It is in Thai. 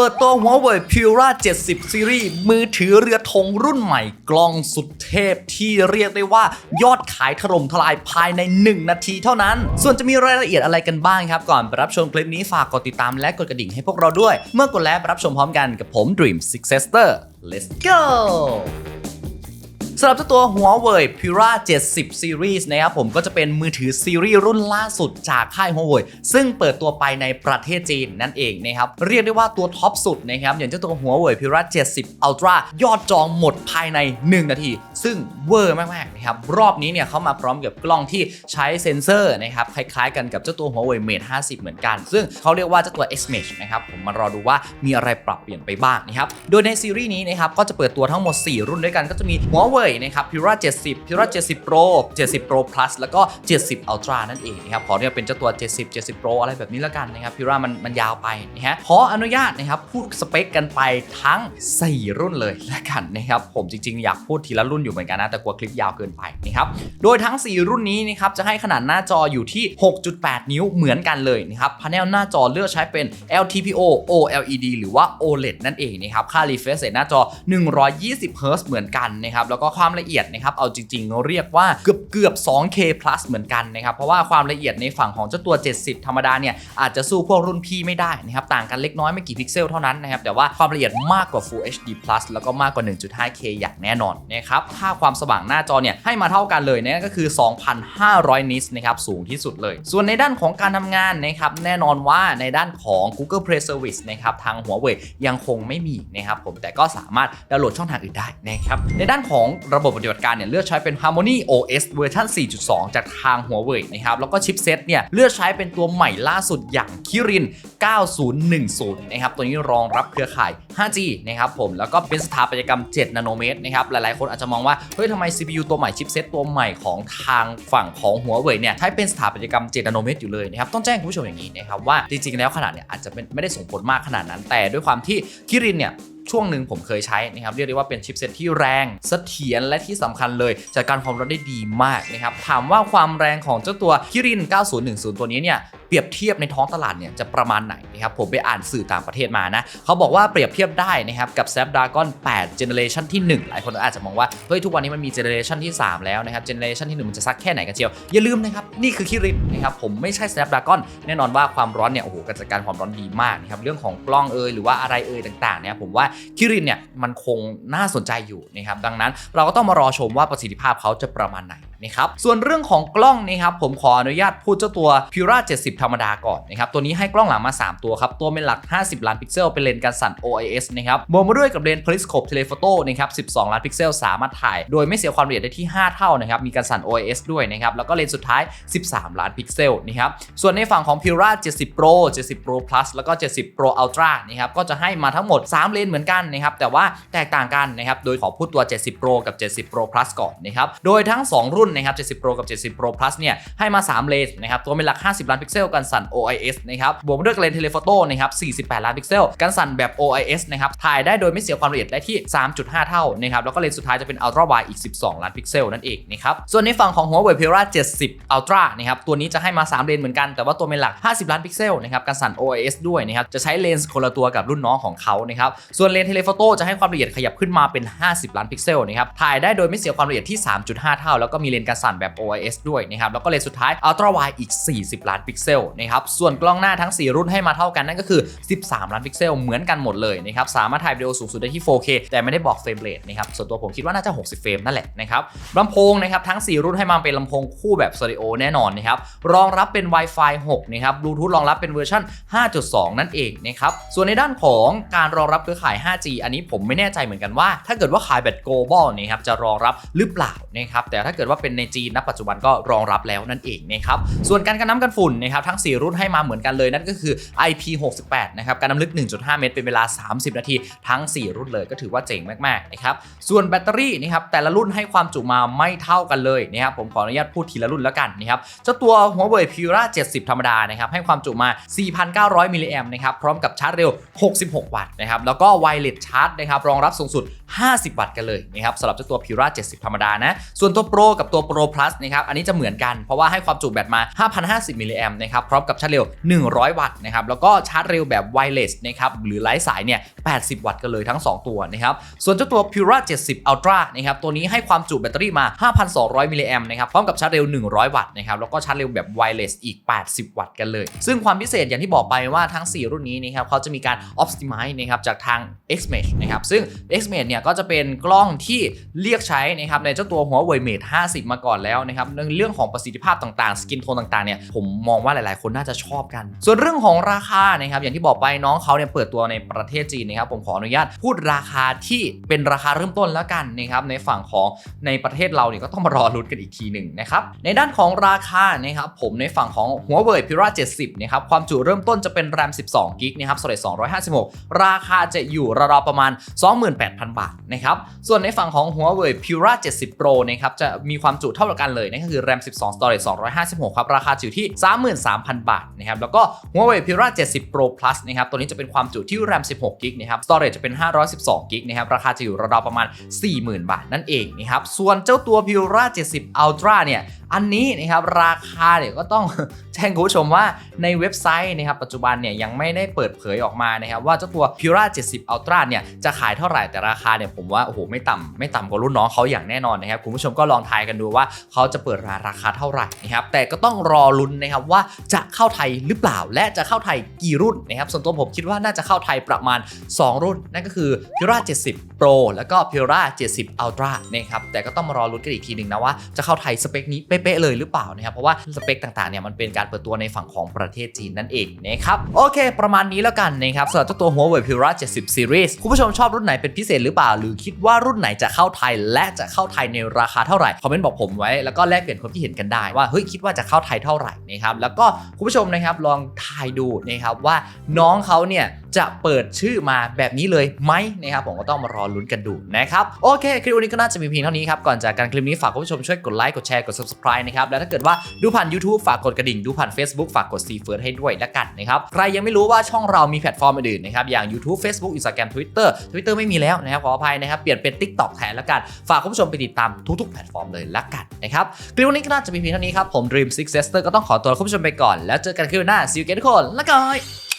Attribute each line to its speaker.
Speaker 1: ปิดตัว Huawei Pura 70 Series มือถือเรือธงรุ่นใหม่ กล้องสุดเทพที่เรียกได้ว่ายอดขายถล่มทลายภายใน 1 นาทีเท่านั้น ส่วนจะมีรายละเอียดอะไรกันบ้างครับ ก่อนไปรับชมคลิปนี้ฝากกดติดตามและกดกระดิ่งให้พวกเราด้วย เมื่อกดแล้วรับชมพร้อมกันกับผม Dream Successor let's go สำหรับเจ้าตัว Huawei Pura 70 Series นะครับผมก็จะเป็นมือถือซีรีส์รุ่นล่าสุดจากค่าย Huawei ซึ่งเปิดตัวไปในประเทศจีนนั่นเองนะครับ เรียกได้ว่าตัวท็อปสุดนะครับอย่างเจ้าตัว Huawei Pura 70 Ultra ยอดจองหมดภายใน 1 นาที ซึ่งเวอร์มากๆนะครับรอบนี้เนี่ยเขามาพร้อมกับกล้องที่ใช้เซ็นเซอร์นะครับคล้ายๆกันกับเจ้าตัว Huawei Mate 50 เหมือนกัน ซึ่งเขาเรียกว่าเจ้าตัว X Mesh นะครับผมมารอดูว่ามีอะไรปรับเปลี่ยนไปบ้างนะครับโดยในซีรีส์นี้นะครับก็จะเปิดตัวทั้งหมด 4 รุ่นด้วยกันก็จะมี Huawei นะครับ Pura 70 Pura 70 Pro 70 Pro Plus แล้วก็ 70 Ultra นั่นเองนะครับ ขอเรียกเป็นเจ้าตัว 70 70 Pro อะไรแบบนี้แล้วกันนะครับ Pura มันมันยาวไปนะฮะ ขออนุญาตนะครับ พูดสเปคกันไปทั้ง 4 รุ่นเลยแล้วกันนะครับ ผมจริงๆ อยากพูดทีละรุ่นอยู่เหมือนกันนะ แต่กลัวคลิปยาวเกินไปนะครับ โดยทั้ง 4 รุ่นนี้นะครับจะให้ขนาดหน้าจออยู่ที่ 6.8 นิ้วเหมือนกันเลยนะครับพาเนลหน้าจอเลือกใช้เป็น LTPO OLED หรือว่า OLED นั่นเองนะครับค่า refresh rate หน้าจอ 120 Hz เหมือนกันนะครับแล้วก็ความละเอียดนะครับเอาจริงๆ เรียกว่าเกือบเกือบ 2K plus เหมือนกันนะครับเพราะว่าความละเอียดในฝั่งของเจ้าตัว 70 ธรรมดาเนี่ยอาจจะสู้พวกรุ่นพี่ไม่ได้นะครับต่างกันเล็กน้อยไม่กี่พิกเซลเท่านั้นนะครับแต่ว่าความละเอียดมากกว่า Full HD plus แล้วก็มากกว่า 1.5K อย่างแน่นอนนะครับค่าความสว่างหน้าจอเนี่ยให้มาเท่ากันเลยนะก็คือ 2,500 นิตนะครับสูงที่สุดเลย ส่วนในด้านของการทำงานนะครับแน่นอนว่าในด้านของ Google Play Service นะครับทางหัวเว่ยยังคงไม่มีนะครับผมแต่ก็สามารถดาวน์โหลดช่องทางอื่นได้นะครับในด้านของระบบปฏิบัติการเนี่ยเลือกใช้เป็น Harmony OS เวอร์ชัน4.2 จากทางหัวเว่ยนะครับ แล้วก็ชิปเซตเนี่ยเลือกใช้เป็นตัวใหม่ล่าสุดอย่างคิริน 9010 นะครับ ตัวนี้รองรับเครือข่าย 5G นะครับผม แล้วก็เป็นสถาปัตยกรรม 7 นาโนเมตรนะครับ หลายๆ คนอาจจะมองว่า เฮ้ยทำไม CPU ตัวใหม่ชิปเซตตัวใหม่ของทางฝั่งของหัวเว่ยเนี่ยใช้เป็นสถาปัตยกรรม 7 นาโนเมตรอยู่เลยนะครับ ต้องแจ้งคุณผู้ชมอย่างนี้นะครับว่าจริงๆแล้วขนาดเนี่ยอาจจะไม่ได้ส่งผลมากขนาดนั้น แต่ด้วยความที่คิรินเนี่ย ช่วงหนึ่งผมเคยใช้นะครับเรียกได้ว่าเป็นชิปเซ็ตที่แรงเสถียรและที่สำคัญเลยจัดการความร้อนได้ดีมากนะครับถามว่าความแรงของเจ้าตัวคิริน 9010 ตัวนี้เนี่ย เปรียบเทียบในท้องตลาดเนี่ยจะประมาณไหนนะครับผมไปอ่านสื่อต่างประเทศมานะเขาบอกว่าเปรียบเทียบได้นะครับกับ Snapdragon 8 Generation ที่ 1 หลายคนอาจจะมองว่าเฮ้ยทุกวันนี้มันมี Generation ที่ 3 แล้วนะครับ Generation ที่ 1 มันจะซักแค่ไหนกันเชียวอย่าลืมนะครับนี่คือคิรินนะครับผมไม่ใช่ Snapdragon แน่นอนว่าความร้อนเนี่ยโอ้โหการจัดการความร้อนดีมากนะครับเรื่องของกล้องเอยหรือว่าอะไรเอยต่างๆเนี่ยผมว่าคิรินเนี่ยมันคงน่าสนใจอยู่นะครับดังนั้นเราก็ต้องมารอชมว่าประสิทธิภาพเขาจะประมาณไหน นะครับส่วนเรื่องของกล้องนะครับผมขออนุญาตพูดเจ้าตัว Pura 70 ธรรมดาก่อนนะครับตัวนี้ให้กล้องหลังมา 3 ตัวครับตัวเป็นหลัก 50 ล้านพิกเซลเป็นเลนส์การสั่น OIS นะครับบวกมาด้วยกับเลนส์ Periscope Telephoto นะครับ 12 ล้านพิกเซลสามารถถ่าย โดยไม่เสียความละเอียดได้ที่ 5 เท่านะครับมีการสั่น OIS ด้วยนะครับแล้วก็เลนส์สุดท้าย 13 ล้านพิกเซลนะครับส่วนในฝั่งของ Pura 70 Pro 70 Pro Plus แล้วก็ 70 Pro Ultra นะครับก็จะให้มาทั้งหมด 3 เลนส์เหมือนกันนะครับแต่ว่าแตกต่างกันนะครับโดยขอพูดตัว 70 Pro กับ 70 Pro Plus ก่อนนะครับโดยทั้ง 2 รุ่นนะครับ 70 Pro กับ 70 Pro Plus เนี่ยให้มา 3 เลนส์นะครับตัวเป็นหลัก 50 ล้านพิกเซลกันสั่น OIS นะครับบวกด้วยเลนส์เทเลโฟโต้นะครับ48 ล้านพิกเซลกันสั่นแบบ OIS นะครับถ่ายได้โดยไม่เสียความละเอียดได้ที่ 3.5 เท่านะครับแล้วก็เลนส์สุดท้ายจะเป็น Ultra Wide อีก 12 ล้านพิกเซลนั่นเองนะครับส่วนในฝั่งของ Huawei Pura 70 Ultra นะครับตัวนี้จะให้มา 3 เลนเหมือนกันแต่ว่าตัวเป็นหลัก 50 ล้านพิกเซลนะครับกันสั่น OIS ด้วยนะครับจะใช้เลนส์คนละตัวกับรุ่นน้องของเขานะครับส่วนเลนส์เทเลโฟโต้จะให้ความละเอียดขยับขึ้นมาเป็น 50 ล้านพิกเซลนะครับถ่ายได้โดยไม่เสียความละเอียดที่ 3.5 เท่า แล้วก็มีเลนส์การสั่นแบบ OIS ด้วยนะครับแล้วก็เลนส์สุดท้าย Ultra Wide อีก 40 ล้านพิกเซลนะครับส่วนกล้องหน้าทั้ง 4 รุ่นให้มาเท่ากันนั่นก็คือ 13 ล้านพิกเซลเหมือนกันหมดเลยนะครับสามารถถ่ายวิดีโอสูงสุดได้ที่ 4K แต่ไม่ได้บอกเฟรมเรทนะครับส่วนตัวผมคิดว่าน่าจะ 60 เฟรมนั่นแหละนะครับลำโพงนะครับทั้ง 4 รุ่นให้มาเป็นลำโพงคู่แบบสเตอริโอแน่นอนนะครับรองรับเป็น Wi-Fi 6นะครับบลูทูธรองรับเป็นเวอร์ชัน5.2 นั่นเองนะครับส่วนในด้านของการรองรับเครือข่าย 5G อันนี้ผมไม่แน่ใจเหมือนกันว่า ถ้าเกิดว่าขายแบบ global นะครับจะรองรับหรือเปล่านะครับแต่ถ้าเกิดว่าเป็นในจีนณปัจจุบันก็รองรับแล้วนั่นเองนะครับส่วนการกันน้ำกันฝุ่นนะครับทั้ง 4 รุ่นให้มาเหมือนกันเลยนั่นก็คือ IP68 นะครับการน้ำลึก 1.5 เมตรเป็นเวลา 30 นาที ทั้ง 4 รุ่นเลยก็ถือว่าเจ๋งมากๆนะครับส่วนแบตเตอรี่นะครับแต่ละรุ่นให้ความจุมาไม่เท่ากันเลยนะครับผมขออนุญาตพูดทีละรุ่นแล้วกันนะครับเจ้าตัว Huawei Pura 70 ธรรมดานะครับให้ความจุมา 4,900 มิลลิแอมนะครับพร้อมกับชาร์จเร็ว 66 วัตต์นะครับแล้วก็ไวเลสชาร์จนะครับรองรับสูงสุด 50 วัตต์กันเลยนะครับสำหรับเจ้าตัว Pura 70 ธรรมดานะส่วนตัว Pro กับตัว Pro Plus นะครับอันนี้จะเหมือนกันเพราะว่าให้ความจุแบตมา 5,050มิลลิแอมนะครับพร้อมกับชาร์จเร็ว 100 วัตต์นะครับแล้วก็ชาร์จเร็วแบบไวเลสนะครับหรือไร้สายเนี่ย 80 วัตต์กันเลยทั้ง 2 ตัวนะครับส่วนเจ้าตัว Pura 70 Ultra นะครับตัวนี้ให้ความจุแบตเตอรี่มา 5,200มิลลิแอมนะครับพร้อมกับชาร์จเร็ว 100 วัตต์นะครับแล้วก็ชาร์จเร็วแบบไวเลสอีก 80 วัตต์กันเลย ซึ่งความพิเศษอย่างที่บอกไปว่าทั้ง 4 รุ่นนี้นะครับเขาจะมีการ optimize นะครับจากทาง Xmesh นะครับซึ่ง Xmesh เนี่ยก็จะเป็นกล้องที่เรียกใช้นะครับในเจ้าตัวหัว w Mate 50มาก่อนแล้วนะครับในเรื่องของประสิทธิภาพต่างๆ สกินโทนต่างๆเนี่ยผมมองว่าหลายๆ คนน่าจะชอบกัน ส่วนเรื่องของราคานะครับอย่างที่บอกไปน้องเขาเนี่ยเปิดตัวในประเทศจีนนะครับผมขออนุญาตพูดราคาที่เป็นราคาเริ่มต้นแล้วกันนะครับในฝั่งของในประเทศเราเนี่ยก็ต้องมารอลุ้นกันอีกทีหนึ่งนะครับในด้านของราคานะครับผมในฝั่งของหัวเว่ย Pura 70นะครับความจุเริ่มต้นจะเป็น RAM 12 g b นะครับ Storage 256 ราคาจะอยู่ราวๆประมาณ 28,000 บาทนะครับส่วนในฝั่งของหัวเว่ย Pura 70 Pro นะครับจะมีความความจุเท่ากันเลยนั่นก็คือ RAM 12 Storage 256 ครับ ราคาจะอยู่ที่ 33,000 บาทนะครับ แล้วก็หัวเว่ย Pura 70 Pro Plus นะครับ ตัวนี้จะเป็นความจุที่ RAM 16 g b นะครับ Storage จะเป็น 512 g b นะครับ ราคาจะอยู่ราวๆประมาณ 40,000 บาทนั่นเองนะครับ ส่วนเจ้าตัว Pura 70 Ultra เนี่ยอันนี้นะครับราคาเนี่ยก็ต้องแจ้งคุณผู้ชมว่าในเว็บไซต์นะครับปัจจุบันเนี่ยยังไม่ได้เปิดเผยออกมานะครับว่าเจ้าตัว Pura 70 Ultra เนี่ยจะขายเท่าไหร่แต่ราคาเนี่ยผมว่าโอ้โหไม่ต่ำไม่ต่ำกว่ารุ่นน้องเขาอย่างแน่นอนนะครับคุณผู้ชมก็ลองทายกันดูว่าเขาจะเปิดราคาเท่าไหร่นะครับแต่ก็ต้องรอลุ้นนะครับว่าจะเข้าไทยหรือเปล่า และจะเข้าไทยกี่รุ่นนะครับส่วนตัวผมคิดว่าน่าจะเข้าไทยประมาณ 2 รุ่น นั่นก็คือ Pura 70 Pro แล้วก็ Pura 70 Ultra นะครับแต่ก็ต้องมารอลุ้นกันอีกทีหนึ่งนะว่าจะเข้าไทยสเปคนี้เป๊ะๆเลยหรือเปล่านะครับเพราะว่าสเปคต่างๆเนี่ยมันเป็นการเปิดตัวในฝั่งของประเทศจีนนั่นเองนะครับโอเค ประมาณนี้แล้วกันนะครับสำหรับเจ้าตัว Huawei Pura 70 Series คุณผู้ชมชอบรุ่นไหนเป็นพิเศษหรือเปล่า หรือคิดว่ารุ่นไหนจะเข้าไทย และจะเข้าไทยในราคาเท่าไหร่คอมเมนต์บอกผมไว้ แล้วก็แลกเปลี่ยนความคิดเห็นกันได้ว่าเฮ้ยคิดว่าจะเข้าไทยเท่าไหร่นะครับแล้วก็คุณผู้ชมนะครับลองทายดูนะครับว่าน้องเขาเนี่ยจะเปิดชื่อมาแบบนี้เลยไหมนะครับผมก็ต้องมารอลุ้นกันดูนะครับโอเคคลิปวันนี้ก็น่าจะมีเพียงเท่านี้ครับก่อนจากการคลิปนี้ฝากคุณผู้ชมช่วยกดไลค์กดแชร์กด subscribe นะครับแล้วถ้าเกิดว่าดูผ่าน YouTube ฝากกดกระดิ่งดูผ่าน Facebook ฝากกด See First ให้ด้วยละกันนะครับใครยังไม่รู้ว่าช่องเรามีแพลตฟอร์มอื่นนะครับอย่าง YouTube Facebook Instagram Twitter Twitter ไม่มีแล้วนะครับขออภัยนะครับเปลี่ยนเป็น TikTok แทนละกันฝากคุณผู้ชมไปติดตามทุกๆแพลตฟอร์มเลยละกันนะครับคลิปวันนี้ก็น่าจะมีเพียงเท่านี้ครับผม Dream Six Sister ก็ต้องขอตัวคุณผู้ชมไปก่อน แล้วเจอกันคลิปหน้า See you again ทุกคนละกัน